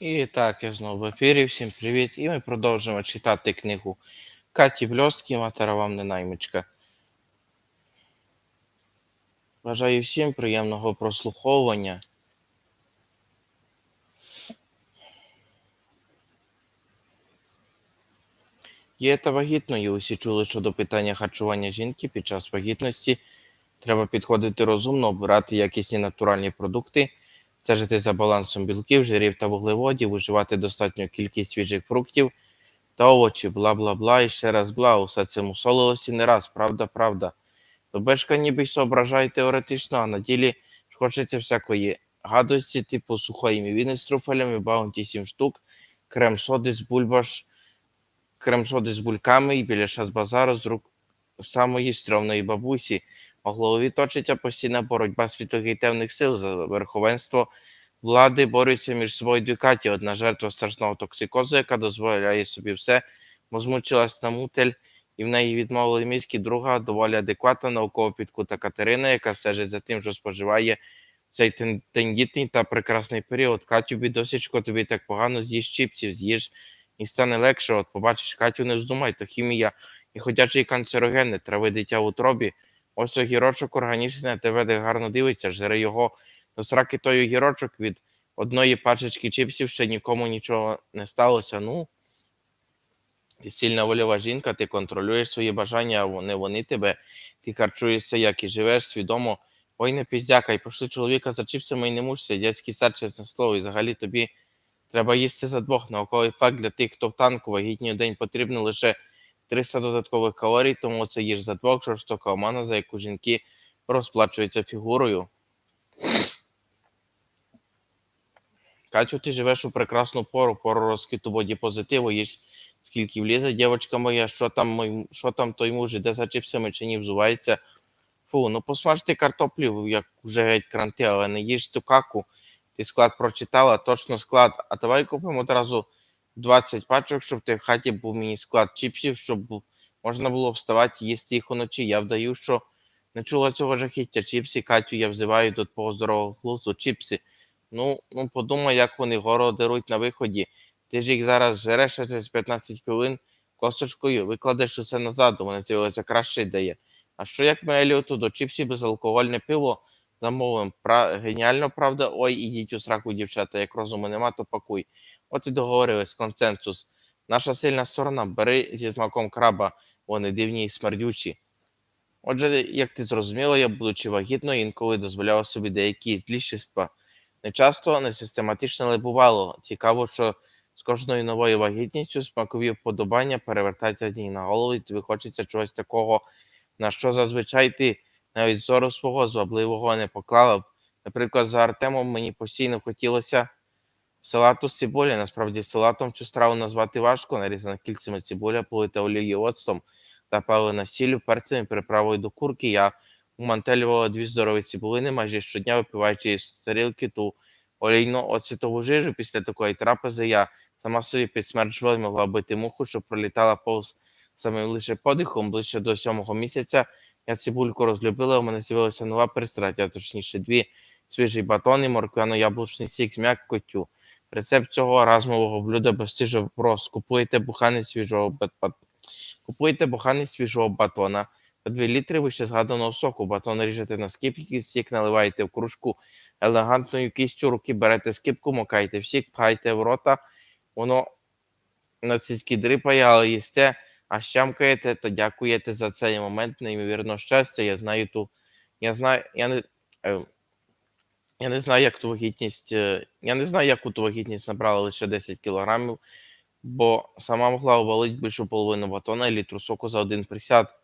І так, я знову в ефірі. Всім привіт. І ми продовжуємо читати книгу Каті Бльостки, матера вам не наймичка. Бажаю всім приємного прослуховування. Є та вагітною. Усі чули, що до питання харчування жінки під час вагітності треба підходити розумно, обирати якісні натуральні продукти, стежити за балансом білків, жирів та вуглеводів, вживати достатню кількість свіжих фруктів та овочі, бла бла бла і ще раз бла. Усе це мусолилося не раз, правда, правда. Добешка ніби соображає теоретично, а на ділі ж хочеться всякої гадості, типу сухої мівіни з труфелями, баунті 7 штук, крем соди з бульбаш, крем соди з бульками і біляша з базару з рук самої стрьомної бабусі. У голові точиться постійна боротьба світлих і темних сил за верховенство влади борються між собою Каті. Одна жертва страшного токсикозу, яка дозволяє собі все, бо змучилась на мутель, і в неї відмовили мізки. Друга доволі адекватна науково підкута Катерина, яка стежить за тим, що споживає цей тендітний та прекрасний період. Катю, бідосічко, тобі так погано з'їж чіпсів, з'їж і стане легше. От побачиш, Катю, не вздумай, то хімія і ходячий канцерогени, трави дитя в утробі. Ось огірочок органічний на тебе де гарно дивиться, жре його до сраки той огірочок від одної пачечки чіпсів ще нікому нічого не сталося. Ну, сильна вольова жінка, ти контролюєш свої бажання, а вони, вони тебе, ти харчуєшся, як і живеш свідомо. Ой, не піздякай, пошли чоловіка за чіпсами і не мучся, дядський сад, чесне слово, і взагалі тобі треба їсти за двох. Науковий факт для тих, хто в танку вагітні в день потрібно лише 300 додаткових калорій, тому це їж за двох, жорстока омана, за яку жінки розплачуються фігурою. Катю, ти живеш у прекрасну пору, пору розквіту боді позитиву, їж скільки влізе, дівчинка моя, що там, що там той муж, іде за чипсами чи ні, взувається. Фу, ну посмажте картоплю, як вже геть кранти, але не їж ту каку. Ти склад прочитала, точно склад. А давай купимо одразу 20 пачок, щоб ти в хаті був мені склад чіпсів, щоб можна було вставати їсти їх уночі. Я вдаю, що не чула цього жахіття. Чіпси, Катю, я взиваю до твого здорового глузду. Чіпси. Ну, ну подумай, як вони гору деруть на виході. Ти ж їх зараз жереш а через 15 хвилин косточкою, викладеш усе назад, у мене з'явилася краща ідея. А що як ми Еліоту до чіпсів безалкогольне пиво замовимо? Пра... Геніально, правда? Ой, ідіть у сраку, дівчата, як розуму нема, то пакуй. От і договорились, консенсус. Наша сильна сторона, бери зі смаком краба, вони дивні і смердючі. Отже, як ти зрозуміла, я, будучи вагітною, інколи дозволяла собі деякі зліщества. Не часто, не систематично, але бувало. Цікаво, що з кожною новою вагітністю смакові вподобання перевертаються з ніг на голову, і тобі хочеться чогось такого, на що зазвичай ти навіть зору свого звабливого не поклала б. Наприклад, за Артемом мені постійно хотілося салату з цибулі. Насправді салатом цю страву назвати важко, нарізана кільцями цибуля, полита олією оцтом та палена сіллю, перцем і приправою до курки. Я умантелювала дві здорові цибулини, майже щодня випиваючи з тарілки ту олійну оцетову жижу. Після такої трапези я сама собі під смерть жвали могла бити муху, що пролітала повз самим лише подихом ближче до сьомого місяця. Я цибульку розлюбила, у мене з'явилася нова пристраття, точніше дві свіжий батон і морквяно-яблучний сік з м'яккотю. Рецепт цього размового блюда безстижно прост. Купуєте буханець свіжого бат- бат- Купуєте буханець свіжого батона та 2 літри вище згаданого соку. Батон ріжете на скипки, сік наливаєте в кружку елегантною кістю руки, берете скипку, макаєте в сік, пхаєте в рота, воно на цицьки дрипає, але їсте, а щамкаєте, то дякуєте за цей момент неймовірного щастя. Я знаю ту. Я знаю, я не. Я не знаю, як ту вагітність. е, Я не знаю, яку ту вагітність набрала лише 10 кілограмів, бо сама могла обвалити більшу половину батона і літру соку за один присяд.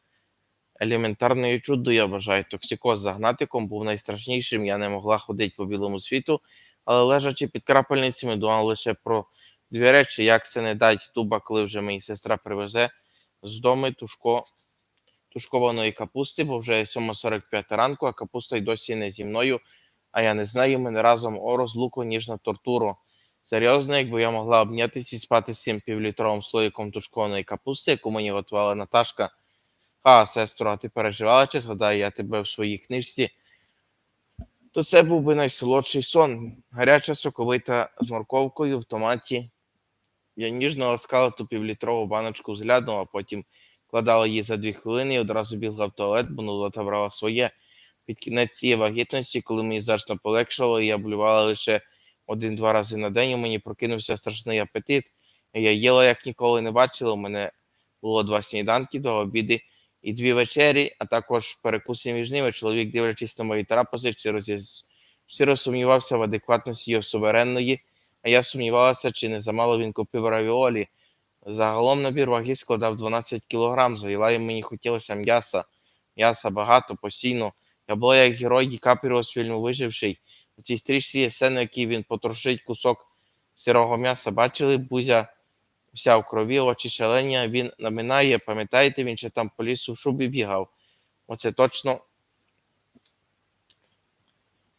Елементарною чудо, я вважаю, токсикоз за гнатиком був найстрашнішим. Я не могла ходити по білому світу, але лежачи під крапельницями, думала лише про дві речі: як це не дать дуба, коли вже мені сестра привезе з дому тушко, тушкованої капусти, бо вже 7.45 ранку, а капуста й досі не зі мною, а я не знаю, ми не разом о розлуку, ніж на тортуру. Серйозно, якби я могла обнятися і спати з цим півлітровим слоїком тушкованої капусти, яку мені готувала Наташка. А, сестро, а ти переживала, чи згадаю я тебе в своїй книжці? то це був би найсолодший сон. Гаряча соковита з морковкою в томаті. Я ніжно ласкала ту півлітрову баночку взглядом, а потім кладала її за дві хвилини і одразу бігла в туалет, бо нудота брала своє. Під кінець цієї вагітності, коли мені значно полегшало, я блювала лише один-два рази на день, у мені прокинувся страшний апетит. Я їла, як ніколи не бачила. У мене було два сніданки, два обіди і дві вечері, а також перекуси між ними. Чоловік, дивлячись на мої зіз- щиро сумнівався в адекватності його суверенної, а я сумнівалася, чи не замало він купив равіолі. Загалом набір ваги складав 12 кілограм. Заїла і мені хотілося м'яса. М'яса багато, постійно. Я була як герой Ді Капріо з фільму Виживший. У цій стрічці є сцена, в якій він потрошить кусок сирого м'яса. Бачили, бузя вся в крові, очі шалені, а він наминає, пам'ятаєте, він ще там по лісу в шубі бігав. Оце точно.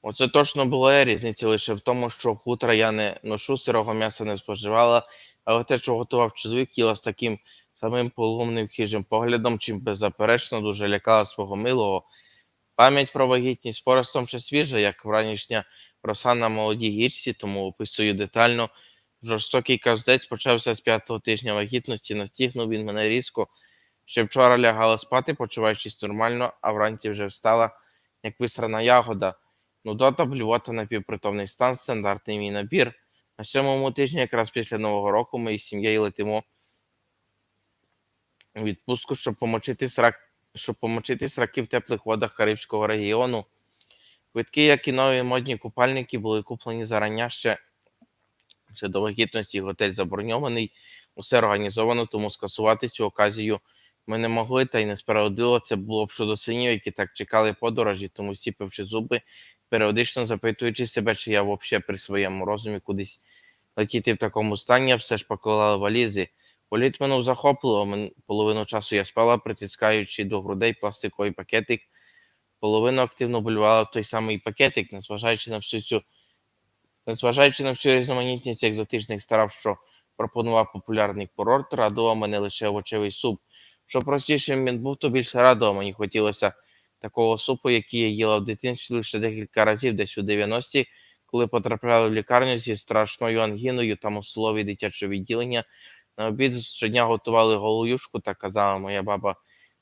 Оце точно була різниця лише в тому, що хутра я не ношу, сирого м'яса не споживала, але те, що готував чоловік, їла з таким самим полумним хижим поглядом, чим беззаперечно дуже лякала свого милого. Пам'ять про вагітність поростом ще свіжа, як вранішня роса на молодій гірці, тому описую детально. Жорстокий кавздець почався з п'ятого тижня вагітності, настігнув він мене різко. Ще вчора лягала спати, почуваючись нормально, а вранці вже встала, як висрана ягода. Нудота, блювота, напівпритомний стан, стандартний мій набір. На сьомому тижні, якраз після Нового року, ми із сім'єю летимо у відпустку, щоб помочити срак, щоб помочити сраки в теплих водах Карибського регіону. Квитки, як і нові модні купальники, були куплені зарання ще, ще до вагітності, готель заброньований, усе організовано, тому скасувати цю оказію ми не могли, та й несправедливо це було б щодо синів, які так чекали подорожі, тому сіпивши зуби, періодично запитуючи себе, чи я взагалі при своєму розумі кудись летіти в такому стані, все ж поклала валізи. Політ минув захопливо, половину часу я спала, притискаючи до грудей пластиковий пакетик, половину активно болювала в той самий пакетик, незважаючи на всю цю незважаючи на всю різноманітність екзотичних страв, що пропонував популярний курорт, радував мене лише овочевий суп. Що простішим він був, то більше радував. Мені хотілося такого супу, який я їла в дитинстві лише декілька разів, десь у 90-ті, коли потрапляли в лікарню зі страшною ангіною, там у столові дитячого відділення. На обід щодня готували голуюшку, так казала моя баба.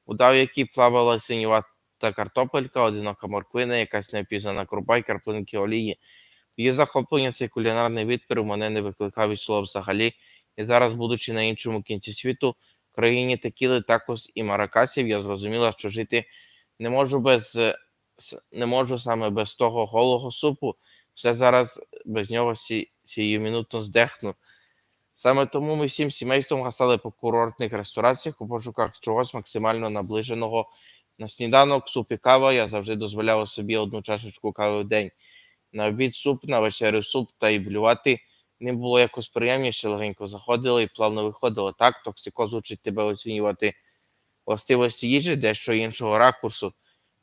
Удав, якій плавала синювата картопелька, одинока морквина, якась неопізнана крупа й краплинки олії. Її захоплення цей кулінарний відпір мене не викликав від слова взагалі, і зараз, будучи на іншому кінці світу, в країні текіли, такос і маракасів, я зрозуміла, що жити не можу без е, не можу саме без того голого супу. Все зараз без нього сі, сіюмінутно здехну. Саме тому ми всім сімейством гасали по курортних рестораціях у пошуках чогось максимально наближеного на сніданок, суп і кава. Я завжди дозволяла собі одну чашечку кави в день. На обід суп, на вечерю суп та й блювати не було якось приємніше, легенько заходило і плавно виходило. Так, токсикоз учить тебе оцінювати властивості їжі, дещо іншого ракурсу.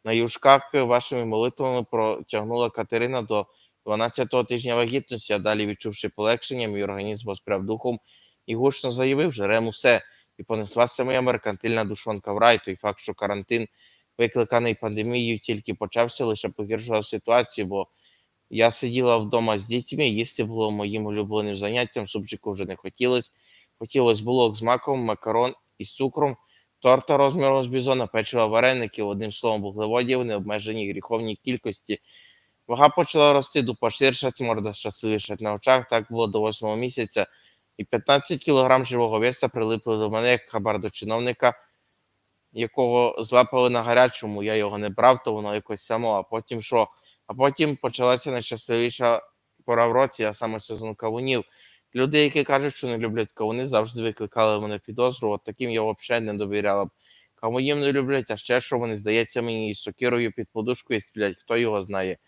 На юшках вашими молитвами протягнула Катерина до 12-го тижня вагітності, а далі, відчувши полегшення, мій організм воспряв духом і гучно заявив, жерем усе. І понеслася моя меркантильна душонка в рай. Той факт, що карантин, викликаний пандемією, тільки почався, лише погіршував ситуацію, бо я сиділа вдома з дітьми, їсти було моїм улюбленим заняттям, супчику вже не хотілося. Хотілося булок з маком, макарон із цукром, торта розміром з бізона, печива вареників, одним словом, вуглеводів необмеженій гріховній кількості. Вага почала рости, дупа ширшать, морда щасливішать на очах. Так було до восьмого місяця. І 15 кілограм живого веса прилипли до мене як хабар до чиновника, якого злапали на гарячому. Я його не брав, то воно якось само. А потім що? А потім почалася найщасливіша пора в році, а саме сезон кавунів. Люди, які кажуть, що не люблять кавуни, завжди викликали мене підозру. От таким я взагалі не довіряла б. Кавунів не люблять, а ще що вони, здається, мені із сокирою під подушкою сплять, хто його знає,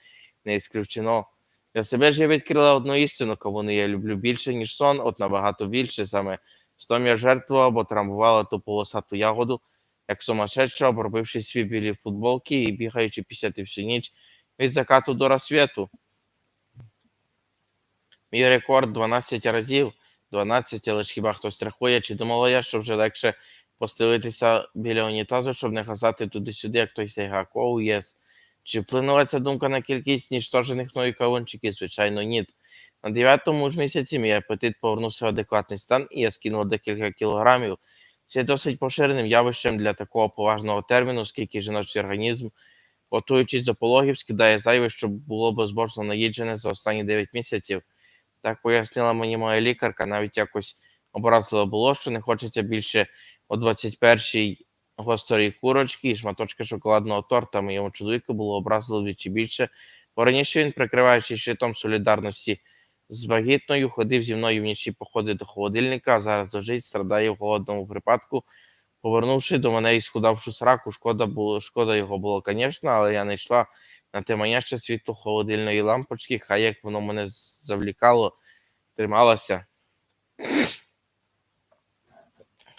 не ісключено. Для себе ж я відкрила одну істину, кавуни я люблю більше, ніж сон, от набагато більше саме. З том я жертвувала або трамбувала ту полосату ягоду, як сумасшедша, обробивши свій білі футболки і бігаючи пісяти всю ніч від закату до розсвіту. Мій рекорд 12 разів. 12, але ж хіба хтось рахує, чи думала я, що вже легше постелитися біля унітазу, щоб не газати туди-сюди, як той сайгак. Оу, єс. Чи вплинула ця думка на кількість ніштожених мною кавунчиків? Звичайно, ні. На дев'ятому ж місяці мій апетит повернувся в адекватний стан, і я скинув декілька кілограмів. Це досить поширеним явищем для такого поважного терміну, оскільки жіночий організм, готуючись до пологів, скидає зайве, що було безбожно наїджене за останні 9 місяців. Так пояснила мені моя лікарка, навіть якось образливо було, що не хочеться більше о 21-й гострої курочки і шматочка шоколадного торта. Моєму чоловіку було образливо вдвічі більше, бо раніше він, прикриваючись щитом солідарності з вагітною, ходив зі мною вночі походи до холодильника, а зараз лежить, страдає в голодному припадку. Повернувши до мене і схудавши сраку, шкода було, шкода його було, звісно, але я не йшла на те маняще світло холодильної лампочки, хай як воно мене завлікало, трималося.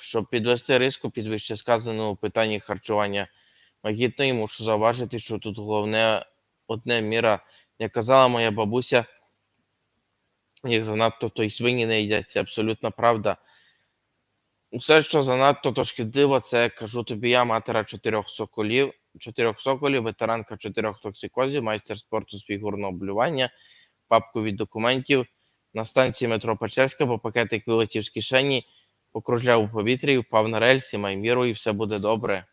Щоб підвести риску під вище сказаному питанні харчування вагітної, мушу зауважити, що тут головне одне міра, як казала моя бабуся, як занадто, то й свині не їдять. Це абсолютна правда. Все, що занадто то шкідливо, це кажу тобі я, матера чотирьох соколів, чотирьох соколів, ветеранка чотирьох токсикозів, майстер спорту з фігурного блювання, папку від документів на станції метро Печерська, бо пакетик вилетів з кишені, покружляв у повітрі, впав на рельсі, май міру, і все буде добре.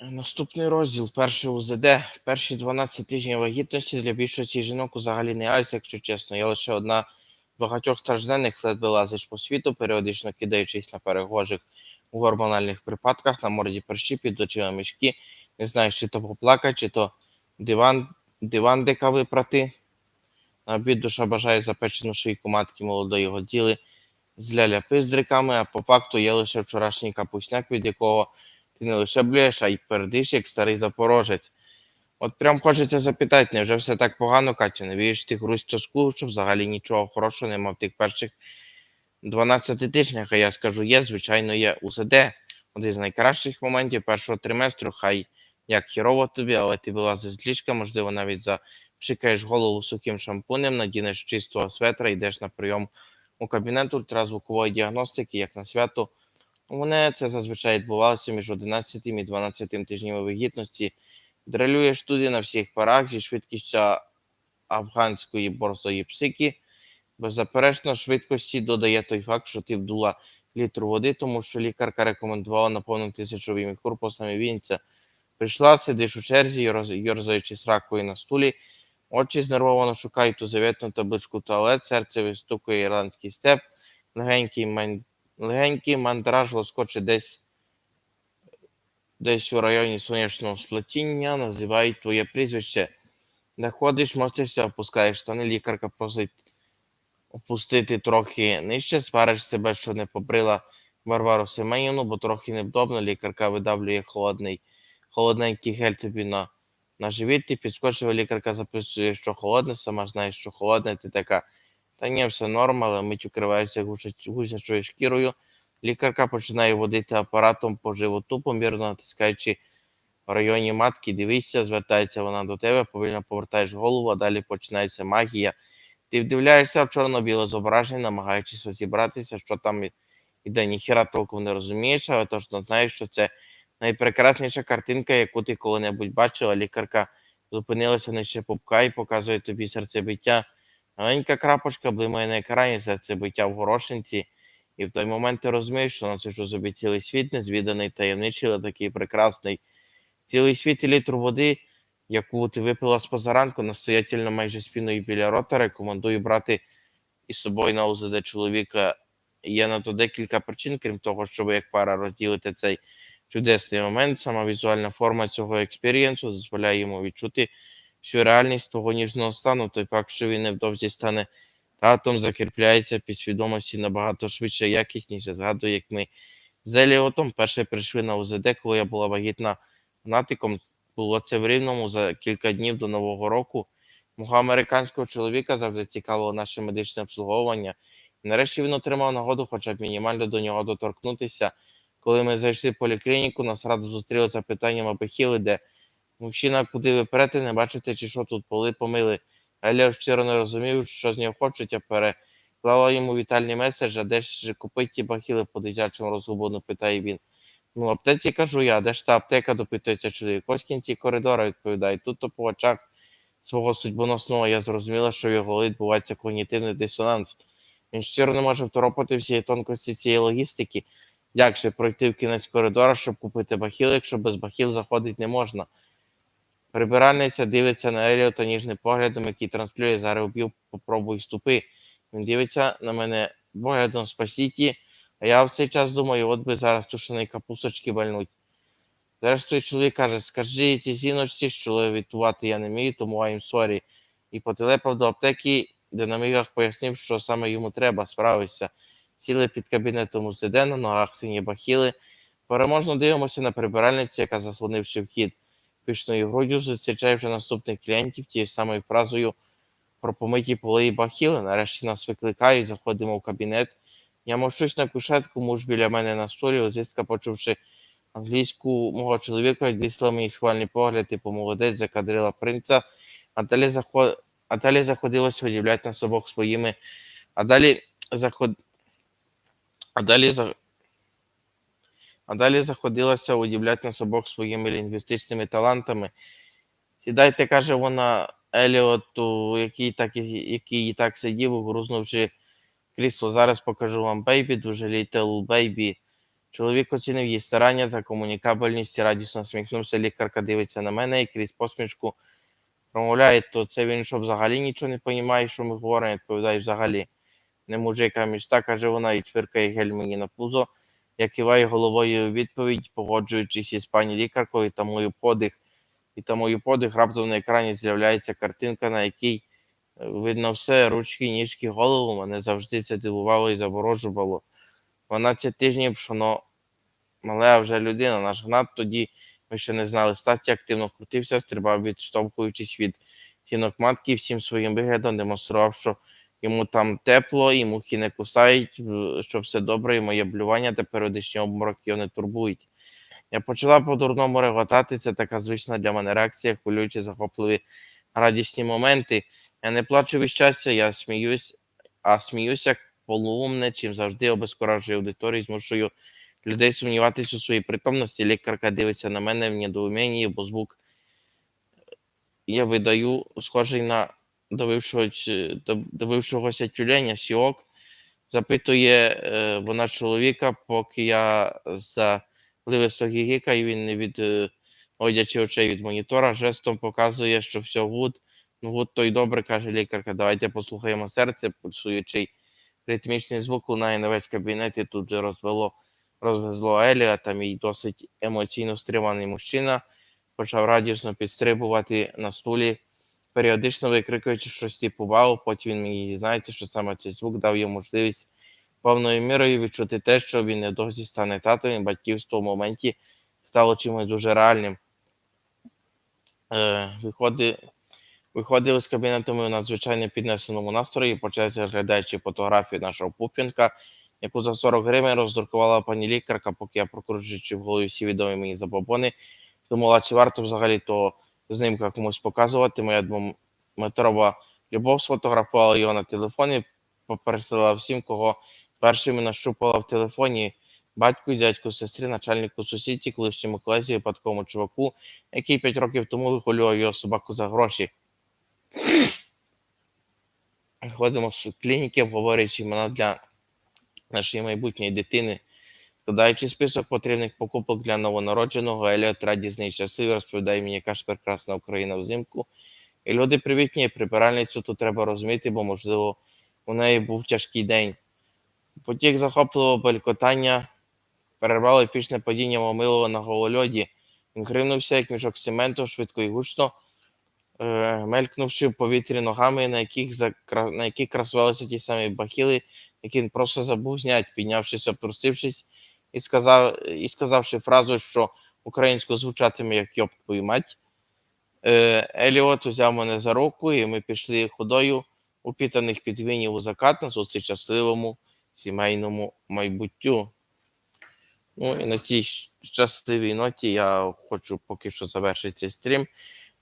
Наступний розділ, перший УЗД. Перші 12 тижнів вагітності для більшості жінок взагалі не айс, якщо чесно. Я лише одна багатьох стражденних ледве лазиш по світу, періодично кидаючись на перегожих у гормональних припадках, на морді перші, під очима мішки, не знаєш, чи то поплакати, чи то диван, диван дека випрати. На обід душа бажає запечену шийку матки молодої годзіли з ляля-пиздриками, а по факту є лише вчорашній капусняк, від якого ти не лише блюєш, а й пердиш, як старий запорожець. От прям хочеться запитати, невже все так погано, Катю? Не вієш ти грусть тоску, що взагалі нічого хорошого нема в тих перших 12 тижнях, а я скажу, є, звичайно, є УЗД. Один з найкращих моментів першого триместру, хай як хірово тобі, але ти вилазиш з ліжка, можливо, навіть за пшикаєш голову сухим шампунем, надінеш чистого светра, йдеш на прийом у кабінет ультразвукової діагностики, як на свято. У мене це зазвичай відбувалося між 11 і 12 тижнями вагітності. Дрелюєш туди на всіх парах зі швидкістю афганської борзої псики. Беззаперечно, швидкості додає той факт, що ти вдула літр води, тому що лікарка рекомендувала наповнити сечовими корпусами вінця. Прийшла, сидиш у черзі, йорзаючи сракою на стулі, очі знервовано шукають ту заветну табличку туалет, серце вистукує ірландський степ, легенький, ман... легенький мандраж лоскоче десь десь у районі сонячного сплетіння, називають твоє прізвище. Находиш, мостишся, опускаєш штани, лікарка просить опустити трохи нижче, свариш себе, що не побрила Варвару Семенівну, бо трохи невдобно, лікарка видавлює холодний, холодненький гель тобі на, на живіт, ти підскочила, лікарка записує, що холодне, сама знаєш, що холодне, ти така, та ні, все норм, але мить укриваєшся гусяч- гусячою шкірою. Лікарка починає водити апаратом по животу, помірно натискаючи в районі матки, дивися, звертається вона до тебе, повільно повертаєш голову, а далі починається магія. Ти вдивляєшся в чорно-біле зображення, намагаючись розібратися, що там іде, ніхіра толком не розумієш, але точно знаєш, що це найпрекрасніша картинка, яку ти коли-небудь бачила. Лікарка зупинилася нижче пупка і показує тобі серцебиття. Маленька крапочка блимає на екрані серцебиття в горошинці. І в той момент ти розумієш, що носиш у собі цілий світ, незвіданий, таємничий, але такий прекрасний. Цілий світ і літр води, яку ти випила з позаранку, настоятельно майже спіною біля рота, рекомендую брати із собою на УЗД чоловіка. Є на то декілька причин, крім того, щоб як пара розділити цей чудесний момент. Сама візуальна форма цього експерієнсу дозволяє йому відчути всю реальність того ніжного стану, той факт, що він невдовзі стане татом, закріпляється під свідомості набагато швидше, якісніше. Згадую, як ми з Еліотом перше прийшли на УЗД, коли я була вагітна фанатиком. Було це в Рівному за кілька днів до Нового року. Мого американського чоловіка завжди цікавило наше медичне обслуговування. Нарешті він отримав нагоду хоча б мінімально до нього доторкнутися. Коли ми зайшли в поліклініку, нас радо зустріли запитанням, аби хіли де. Мужчина, куди ви перете, не бачите, чи що тут поли помили. Еліо щиро не розумів, що з нього хочуть, а переклала йому вітальний меседж, а де ж купить ті бахіли по дитячому розгублено, питає він. Ну, аптеці кажу я, де ж та аптека, допитується чоловік. Ось кінці коридора відповідає. Тут то по очах свого судьбоносного я зрозуміла, що в його відбувається когнітивний дисонанс. Він щиро не може второпати всі тонкості цієї логістики. Як же пройти в кінець коридора, щоб купити бахіл, якщо без бахіл заходити не можна. Прибиральниця дивиться на Еліота ніжним поглядом, який транслює зараз уб'ю, попробуй ступи. Він дивиться на мене поглядом спасіті, а я в цей час думаю, от би зараз тушеної капусточки бальнуть. Зрештою, чоловік каже, скажи цій жіночці, що левітувати я не вмію, тому I'm sorry. І потелепав до аптеки, де на мігах пояснив, що саме йому треба, справився. Сіли під кабінетом УЗД, на ногах сині бахіли. Переможно дивимося на прибиральницю, яка заслонивши вхід пишною груддю, зустрічає вже наступних клієнтів тією самою фразою про помиті поли і бахіли. Нарешті нас викликають, заходимо в кабінет. Я мовчусь на кушетку, муж біля мене на столі, озистка, почувши англійську мого чоловіка, відвісила мій схвальний погляд, типу молодець, закадрила принца. А далі, заход... а далі заходилося удивляти нас обох своїми. А далі заход... А далі за... А далі заходилася удивляти нас обох своїми лінгвістичними талантами. Сідайте, каже вона Еліоту, який так, який так сидів, грузнувши крісло. Зараз покажу вам бейбі, дуже літл бейбі. Чоловік оцінив її старання та комунікабельність радісно сміхнувся. Лікарка дивиться на мене і крізь посмішку промовляє, то це він що взагалі нічого не розуміє, що ми говоримо, відповідає взагалі. Не мужик, а мічта, каже вона, і тверкає гель мені на пузо. Я киваю головою у відповідь, погоджуючись із пані лікаркою та мою подих. І та мою подих раптом на екрані з'являється картинка, на якій е, видно все, ручки, ніжки, голову. Мене завжди це дивувало і заворожувало. 12 тижнів, що воно мале, вже людина. Наш гнат тоді ми ще не знали статі, активно крутився, стрибав, відштовхуючись від стінок матки, всім своїм виглядом демонстрував, що йому там тепло, і мухи не кусають, що все добре, і моє блювання та періодичні обмороки його не турбують. Я почала по-дурному реготати, це така звична для мене реакція, хвилюючи захопливі радісні моменти. Я не плачу від щастя, я сміюсь, а сміюся як полуумне, чим завжди обезкуражую аудиторію, змушую людей сумніватися у своїй притомності. Лікарка дивиться на мене в недоумінні, бо звук я видаю, схожий на довившогося, довившогося тюленя, сіок. Запитує е, вона чоловіка, поки я заливисто гігікаю, він не від е, одячи очей від монітора, жестом показує, що все гуд. Ну, гуд то добре, каже лікарка. Давайте послухаємо серце, пульсуючий ритмічний звук лунає на весь кабінет, і тут же розвело, розвезло Еліа, та мій досить емоційно стриманий мужчина почав радісно підстрибувати на стулі, періодично викрикуючи щось типу вау, потім він мені дізнається, що саме цей звук дав йому можливість повною мірою відчути те, що він недовзі стане татом, і батьківство в моменті стало чимось дуже реальним. Е, виходи, виходили з кабінету ми у надзвичайно піднесеному настрої, почали розглядаючи фотографію нашого пупінка, яку за 40 гривень роздрукувала пані лікарка, поки я прокручуючи в голові всі відомі мені забобони, думала, чи варто взагалі то знімка комусь показувати. Моя двометрова любов сфотографувала його на телефоні, пересилала всім, кого першими нащупала в телефоні. Батьку, дядьку, сестрі, начальнику сусідці, колишньому колезі, випадковому чуваку, який 5 років тому вигулював його собаку за гроші. Ходимо з клініки, обговорюючи імена для нашої майбутньої дитини. Складаючи список потрібних покупок для новонародженого, Еліот радісний щасливий розповідає мені, ж прекрасна Україна взимку. І люди привітні, прибиральницю тут треба розуміти, бо, можливо, у неї був тяжкий день. Потік захопливого белькотання перервало епічне падіння Момилова на голольоді. Він кривнувся, як мішок цементу, швидко і гучно, е, мелькнувши в повітрі ногами, на яких, закра... на яких красувалися ті самі бахіли, які він просто забув зняти, піднявшись, обтрусившись, і сказав, і сказавши фразу, що українською звучатиме як йоб твою мать. Е, Еліот узяв мене за руку, і ми пішли ходою упітаних підвинів у закат на зустріч щасливому сімейному майбуттю. Ну і на тій щасливій ноті я хочу поки що завершити цей стрім.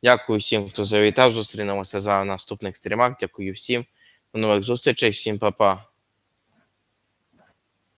Дякую всім, хто завітав. Зустрінемося за наступних стрімах. Дякую всім. До нових зустрічей, всім па-па.